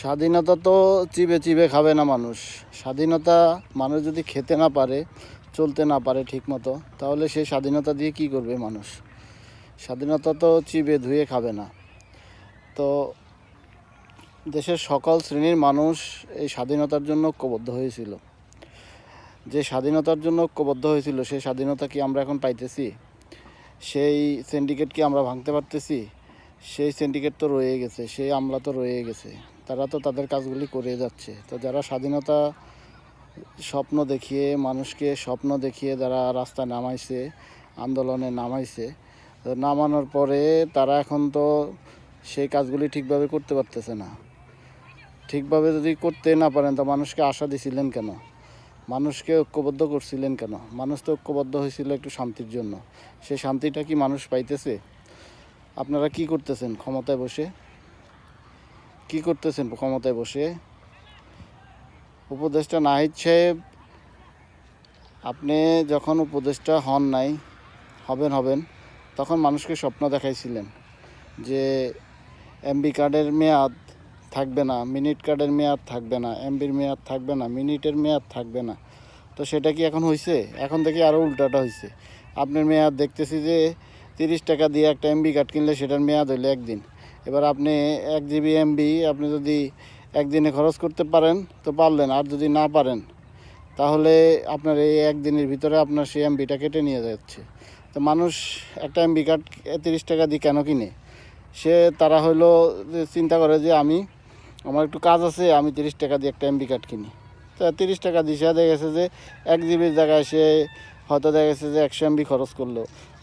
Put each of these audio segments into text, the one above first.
স্বাধীনতা তো চিবে চিবে খাবে না মানুষ। স্বাধীনতা মানুষ যদি খেতে না পারে, চলতে না পারে ঠিক মতো তাহলে সেই স্বাধীনতা দিয়ে কি করবে মানুষ? স্বাধীনতা তো চিবে ধুয়ে খাবে না। তো দেশের সকল শ্রেণির মানুষ এই স্বাধীনতার জন্য ঐক্যবদ্ধ হয়েছিল। যে স্বাধীনতার জন্য ঐক্যবদ্ধ হয়েছিল সেই স্বাধীনতা কি আমরা এখন পাইতেছি? সেই সিন্ডিকেট কি আমরা ভাঙতে পারতেছি? সেই সিন্ডিকেট তো রয়ে গেছে, সেই আমলা তো রয়ে গেছে। তারা তো তাদের কাজগুলি করে যাচ্ছে। তো যারা স্বাধীনতা স্বপ্ন দেখিয়ে, মানুষকে স্বপ্ন দেখিয়ে যারা রাস্তায় নামাইছে, আন্দোলনে নামাইছে তো নামানোর পরে তারা এখন তো সেই কাজগুলি ঠিকভাবে করতে পারতেছে না। ঠিকভাবে যদি করতে না পারেন, তো মানুষকে আশা দিছিলেন কেন? মানুষকে ঐক্যবদ্ধ করছিলেন কেন? মানুষ তো ঐক্যবদ্ধ হয়েছিল একটু শান্তির জন্য। সেই শান্তিটা কি মানুষ পাইতেছে? আপনারা কি করতেছেন ক্ষমতায় বসে? কি করতেছেন ক্ষমতায় বসে? উপদেষ্টা নাহিদ সাহেব, আপনি যখন উপদেষ্টা হন নাই, হবেন হবেন, তখন মানুষকে স্বপ্ন দেখাইছিলেন যে এমবি কার্ডের মেয়াদ থাকবে না, মিনিট কার্ডের মেয়াদ থাকবে না এমবির মেয়াদ থাকবে না, মিনিটের মেয়াদ থাকবে না। তো সেটা কি এখন হয়েছে এখন থেকে আরও উল্টাটা হয়েছে আপনার মেয়াদ দেখতেছি যে তিরিশ টাকা দিয়ে একটা এমবি কার্ড কিনলে সেটার মেয়াদ হইলে একদিন। এবার আপনি এক জিবি এমবি, আপনি যদি একদিনে খরচ করতে পারেন, তো পারলেন। আর যদি না পারেন, তাহলে আপনার এই একদিনের ভিতরে আপনার সেই এমবিটা কেটে নিয়ে যাচ্ছে। তো মানুষ একটা এমবি কার্ড তিরিশ টাকা দিয়ে কেন কিনে? সে তারা হইল যে চিন্তা করে যে আমি, আমার একটু কাজ আছে, আমি তিরিশ টাকা দিয়ে একটা এমবি কার্ড কিনি। তো তিরিশ টাকা দিশে দেখা গেছে যে এক জিবির জায়গায় সে হয়তো দেখা গেছে যে একশো এমবি খরচ করল।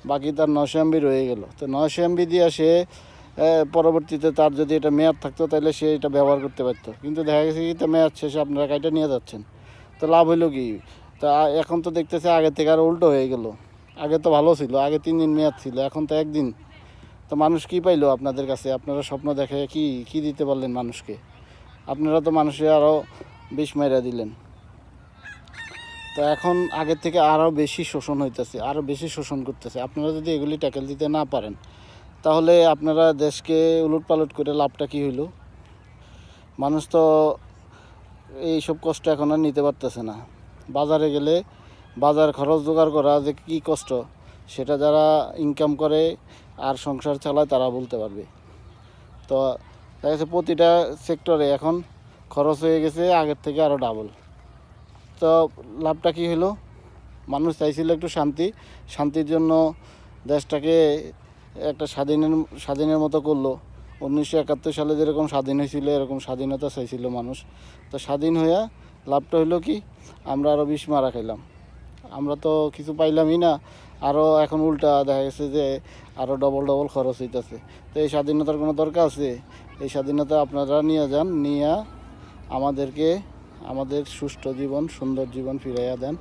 বাকি তার নশো এমবি রয়ে গেল। তো নশো এমবি দিয়ে সে পরবর্তীতে তার যদি এটা মেয়াদ থাকতো, তাহলে সে এটা ব্যবহার করতে পারতো। কিন্তু দেখা গেছে কি তো মেয়াদ শেষে আপনারা কাইটা নিয়ে যাচ্ছেন। তো লাভ হইল কি? তা এখন তো দেখতেছে আগে থেকে আর উল্টো হয়ে গেল। আগে তো ভালো ছিল, আগে তিন দিন মেয়াদ ছিল, এখন তো একদিন। তো মানুষ কি পাইলো আপনাদের কাছে? আপনারা স্বপ্ন দেখে কি কি দিতে পারলেন মানুষকে? আপনারা তো মানুষে আরও বিষ মাইরা দিলেন। তো এখন আগের থেকে আরও বেশি শোষণ হইতেছে আরও বেশি শোষণ করতেছে। আপনারা যদি এগুলি ট্যাকেল দিতে না পারেন তাহলে আপনারা দেশকে উলট পালট করে লাভটা কি হইল? মানুষ তো এইসব কষ্ট এখন আর নিতে পারতেছে না। বাজারে গেলে বাজার খরচ জোগাড় করা যে কী কষ্ট, সেটা যারা ইনকাম করে আর সংসার চালায় তারা বলতে পারবে। তো দেখা যাচ্ছে প্রতিটা সেক্টরে এখন খরচ হয়ে গেছে, আগের থেকে আরও ডাবল তো লাভটা কী হলো মানুষ চাইছিল একটু শান্তি, শান্তির জন্য দেশটাকে একটা স্বাধীনের স্বাধীনের মতো করল। উনিশশো একাত্তর সালে যেরকম স্বাধীন হয়েছিল, এরকম স্বাধীনতা চাইছিল মানুষ। তো স্বাধীন হইয়া লাভটা হইল কি? আমরা আরও বিষ মারা খাইলাম। আমরা তো কিছু পাইলামই না। আরও এখন উল্টা দেখা গেছে যে আরও ডবল ডবল খরচ হইতেছে। তো এই স্বাধীনতার কোনো দরকার আছে? এই স্বাধীনতা আপনারা নিয়ে যান, নিয়ে আমাদেরকে, আমাদের সুষ্ঠু জীবন, সুন্দর জীবন ফিরাইয়া দেন।